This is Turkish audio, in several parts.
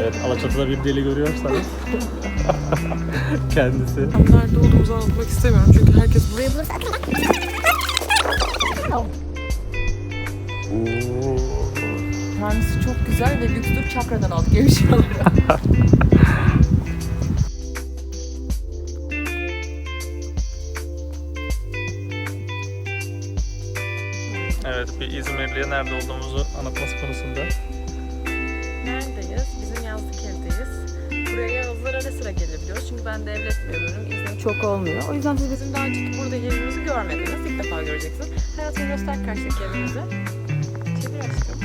Evet, Alaçatı'da bir deli görüyorsanız kendisi. Nerede olduğumuzu anlatmak istemiyorum çünkü herkes burayı bulursa Tanesi çok güzel ve lükstür çakradan aldık eşyaları. Evet, bir İzmirli'ye nerede olduğumuzu anlatması konusunda. Sıra gelebiliyoruz. Çünkü ben devlet memuruyum. İznim çok olmuyor. O yüzden siz bizim daha önceki burada evimizi görmediniz. İlk defa göreceksiniz. Hayatım göster karşıdaki evimizi. Çevir aşkım.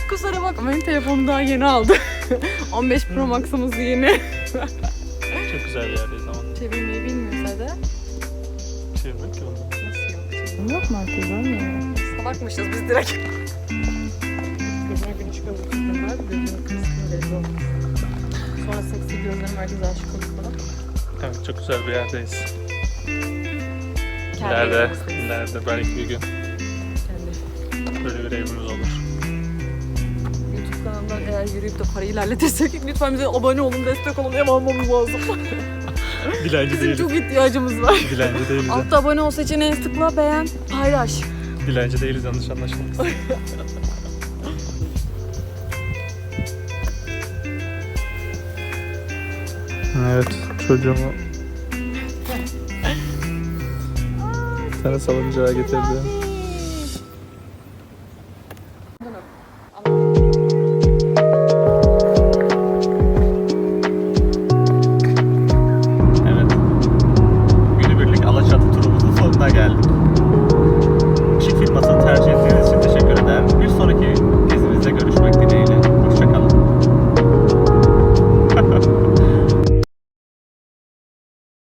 Kusura bakma benim telefonum daha yeni aldı. 15 Pro Max'ımız yeni. Çok güzel bir yerdeyiz ama. Çevirmeyi bilmiyorsa da Çevirmek onu. nasıl yok? Yok mu herkes görmüyor? Salakmışız biz direkt. Gözüne gün çıkıyor bu kızın belli olmaz. Sonra seksi gözlerim herkes aşık olur falan. Evet, çok güzel bir yerdeyiz. Kendi İleride, evimizdeyiz. ileride belki bir gün Kendi. böyle bir evimiz olur. YouTube kanalından eğer yürüyüp de parayı ilerletirsek lütfen bize abone olun, destek olun, ev almamız lazım. Dilenci Bizim değiliz. çok ihtiyacımız var. Dilenci değiliz. Altta abone ol seçeneğini tıkla, beğen, paylaş. Dilenci değiliz yanlış anlaşılmasın. evet çocuğumu sana salıncağa getirdim.